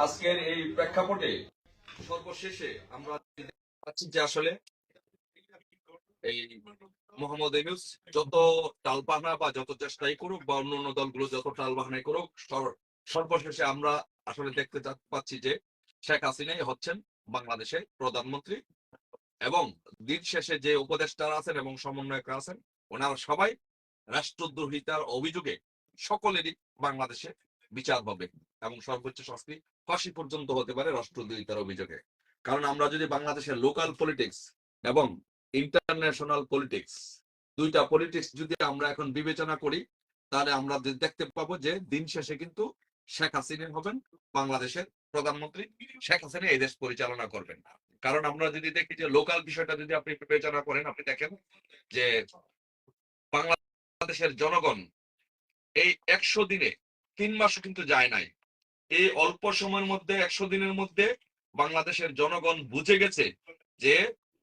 আজকের এই প্রেক্ষাপটে সর্বশেষে আমরা পাচ্ছি যে আসলে এই মোহাম্মদ ইউনুস যত টালবাহানা বা যত চেষ্টাই করুক বা অন্য অন্য দলগুলো যত টালবাহানাই করুক সর্বশেষে আমরা আসলে দেখতে পাচ্ছি যে শেখ হাসিনাই হচ্ছেন বাংলাদেশের প্রধানমন্ত্রী এবং দিন শেষে যে উপদেষ্টারা আছেন এবং সমন্বয়করা আছেন, ওনারা সবাই রাষ্ট্রদ্রোহিতার অভিযোগে সকলেরই বাংলাদেশে বিচার হবে এবং সর্বোচ্চ শাস্তি ফাঁসি পর্যন্ত হতে পারে রাষ্ট্রদ্রোহিতার অভিযোগে। কারণ আমরা যদি বাংলাদেশের লোকাল পলিটিক্স এবং ইন্টারন্যাশনাল পলিটিক্স দুইটা পলিটিক্স যদি আমরা এখন বিবেচনা করি, তাহলে আমরা দেখতে পাবো যে দিন শেষে কিন্তু শেখ হাসিনা হবেন, বাংলাদেশের প্রধানমন্ত্রী শেখ হাসিনা এই দেশ পরিচালনা করবেন কারণ আমরা যদি দেখি যে লোকাল বিষয়টা যদি আপনি বিবেচনা করেন, আপনি দেখেন যে বাংলাদেশের জনগণ এই একশো দিনে তিন মাসও কিন্তু যায় নাই। এই অল্প সময়ের মধ্যে, একশো দিনের মধ্যে বাংলাদেশের জনগণ বুঝে গেছে যে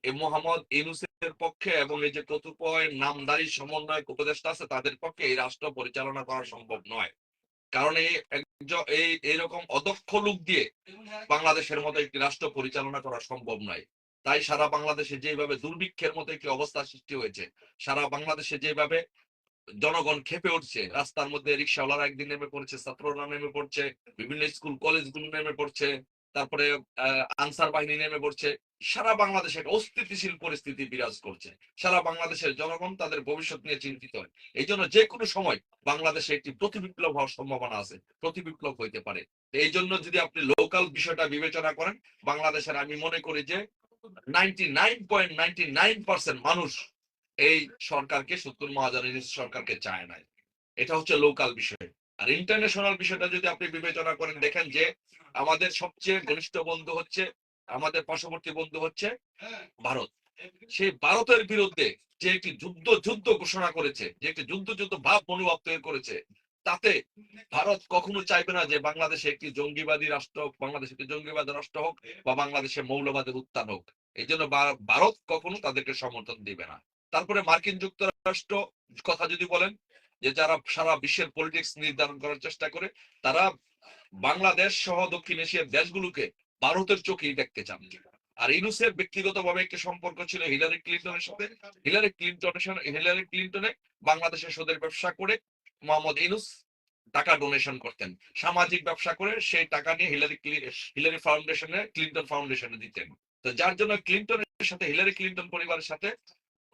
মোহাম্মদ ইউনুসের পক্ষে এবং এই যে কতিপয় নামদারি সমন্বয় উপদেষ্টা আছে তাদের পক্ষে এই রাষ্ট্র পরিচালনা করা সম্ভব নয়। কারণ এই এই এরকম অদক্ষ লোক দিয়ে বাংলাদেশের মতো একটি রাষ্ট্র পরিচালনা করা সম্ভব নয়। তাই সারা বাংলাদেশে যেভাবে দুর্ভিক্ষের মতো একটি অবস্থা সৃষ্টি হয়েছে, সারা বাংলাদেশে যেভাবে জনগণ খেপে উঠছে, রাস্তার মধ্যে রিক্সাওয়ালারা একদিন নেমে পড়ছে, ছাত্ররা নেমে পড়ছে, বিভিন্ন স্কুল, কলেজগুলো নেমে পড়ছে, তারপরে আনসার বাহিনী নেমে পড়ছে। সারা বাংলাদেশে একটা অস্থিতিশীল পরিস্থিতি বিরাজ করছে। সারা বাংলাদেশের জনগণ তাদের ভবিষ্যৎ নিয়ে চিন্তিত। হয় এই জন্য যে কোনো সময় বাংলাদেশে একটি প্রতিবিপ্লব হওয়ার সম্ভাবনা আছে, প্রতিবিপ্লব হইতে পারে। এই জন্য যদি আপনি লোকাল বিষয়টা বিবেচনা করেন, বাংলাদেশের আমি মনে করি যে ninety nine point ninety nine percent মানুষ এই সরকারকে, সত্তর মহাজনের সরকারকে চায় নাই এটা হচ্ছে লোকাল বিষয়। আর ইন্টারন্যাশনাল বিষয়টা যদি আপনি বিবেচনা করেন, দেখেন যে আমাদের সবচেয়ে ঘনিষ্ঠ বন্ধু হচ্ছে, আমাদের পার্শ্ববর্তী বন্ধু হচ্ছে ভারত। সেই ভারতের বিরুদ্ধে যে একটি যুদ্ধ যুদ্ধ ঘোষণা করেছে, যে একটি যুদ্ধ যুদ্ধ ভাব মনোভাব তৈরি করেছে, তাতে ভারত কখনো চাইবে না যে বাংলাদেশে একটি জঙ্গিবাদী রাষ্ট্র হোক, বাংলাদেশ একটি জঙ্গিবাদী রাষ্ট্র হোক বা বাংলাদেশে মৌলবাদের উত্থান হোক। এই জন্য ভারত কখনো তাদেরকে সমর্থন দিবে না। তারপরে মার্কিন যুক্তরাষ্ট্র, কথা যদি বলেন, যে যারা সারা বিশ্বের পলিটিক্স নির্ধারণ করার চেষ্টা করে, তারা বাংলাদেশ সহ দক্ষিণ এশিয়ার দেশগুলোকে ভারতের চোখেই দেখতে চান। আর ইনুসের ব্যক্তিগতভাবে একটি সম্পর্ক ছিল হিলারি ক্লিন্টনের সাথে। হিলারি ক্লিন্টনের সাথে- হিলারি ক্লিন্টনে বাংলাদেশের সুদের ব্যবসা করে মোহাম্মদ ইনুস টাকা ডোনেশন করতেন। সামাজিক ব্যবসা করে সেই টাকা নিয়ে হিলারি হিলারি ফাউন্ডেশনে ক্লিন্টন ফাউন্ডেশনে দিতেন। তো যার জন্য ক্লিন্টনের সাথে হিলারি ক্লিন্টন পরিবারের সাথে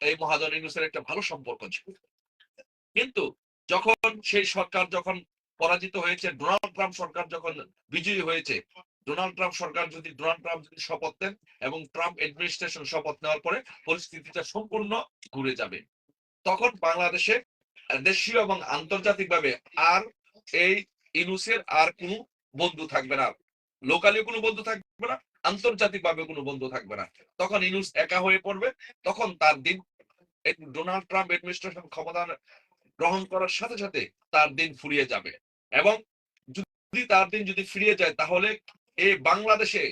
এই মহাজন ইউনুসের একটা ভালো সম্পর্ক ছিল। কিন্তু যখন সেই সরকার যখন পরাজিত হয়েছে, ডোনাল্ড ট্রাম্প সরকার যখন বিজয়ী হয়েছে, ডোনাল্ড ট্রাম্প সরকার যদি, ডোনাল্ড ট্রাম্প যদি শপথ নেন এবং ট্রাম্প অ্যাডমিনিস্ট্রেশন শপথ নেওয়ার পরে পরিস্থিতিটা সম্পূর্ণ ঘুরে যাবে, তখন বাংলাদেশে দেশীয় এবং আন্তর্জাতিকভাবে আর এই ইনুসের আর কোনো বন্ধু থাকবে না। লোকালি কোনো বন্ধু থাকবে না, আন্তর্জাতিকভাবে কোনো বন্ধু থাকবে না। তখন ইনুস একা হয়ে পড়বে, তখন তার দিন ডোনাল্ড ট্রাম্প অ্যাডমিনিস্ট্রেশন ক্ষমতা গ্রহণ করার সাথে সাথে তার দিন ফুরিয়ে যাবে। এবং যদি তার দিন যদি ফিরিয়ে যায়, তাহলে এই বাংলাদেশে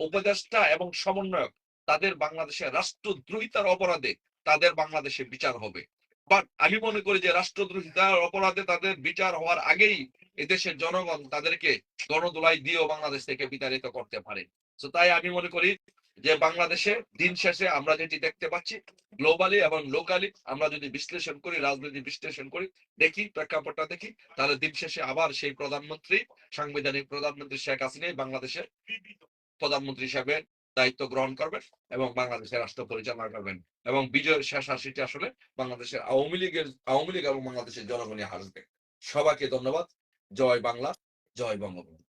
উপদেষ্টা এবং সমন্বয়ক তাদের বাংলাদেশের রাষ্ট্রদ্রোহিতার অপরাধে তাদের বাংলাদেশে বিচার হবে। বাট আমি মনে করি যে রাষ্ট্রদ্রোহিতার অপরাধে তাদের বিচার হওয়ার আগেই এদেশের জনগণ তাদেরকে গণদোলাই দিয়েও বাংলাদেশ থেকে বিতাড়িত করতে পারে। তো তাই আমি মনে করি যে বাংলাদেশে দিন শেষে আমরা যেটি দেখতে পাচ্ছি গ্লোবালি এবং লোকালি আমরা যদি বিশ্লেষণ করি, রাজনীতি বিশ্লেষণ করি, দেখি, প্রেক্ষাপটটা দেখি, তাহলে দিন শেষে আবার সেই প্রধানমন্ত্রী, সাংবিধানিক প্রধানমন্ত্রী শেখ হাসিনাই বাংলাদেশের প্রধানমন্ত্রী হিসেবে দায়িত্ব গ্রহণ করবেন এবং বাংলাদেশের রাষ্ট্র পরিচালনা করবেন এবং বিজয়ের শেষ হাসিটি আসলে বাংলাদেশের আওয়ামী লীগের, আওয়ামী লীগ এবং বাংলাদেশের জনগণই হাসবে সবাইকে ধন্যবাদ। জয় বাংলা, জয় বঙ্গবন্ধু।